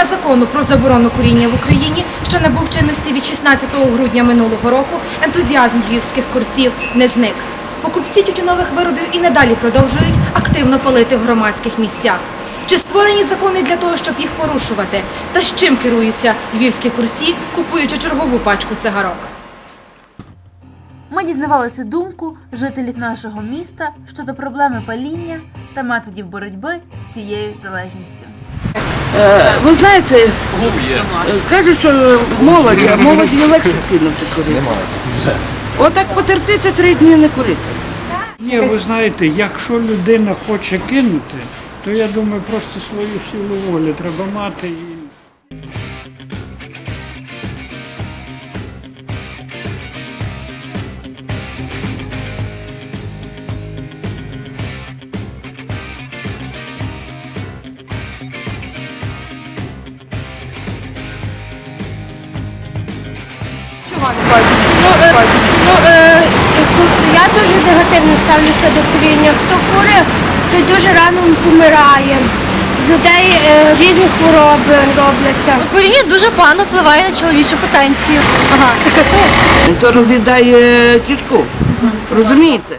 Прийняття закону про заборону куріння в Україні, що набув чинності від 16 грудня минулого року, ентузіазм львівських курців не зник. Покупці тютюнових виробів і надалі продовжують активно палити в громадських місцях. Чи створені закони для того, щоб їх порушувати? Та з чим керуються львівські курці, купуючи чергову пачку цигарок? Ми дізнавалися думку жителів нашого міста щодо проблеми паління та методів боротьби з цією залежністю. Е, Ви знаєте, кажуть, що молодь, а молодь не легше кинути курити. Отак потерпіти три дні не курити. Ні, ви знаєте, якщо людина хоче кинути, то я думаю, просто свою силу волі треба мати Ну, е, ну, е, я дуже негативно ставлюся до куріння. Хто курить, той дуже рано помирає. Людей е, різні хвороби робляться. Куріння дуже погано впливає на чоловічу потенцію. Ага, це То розвідає кішку. Розумієте?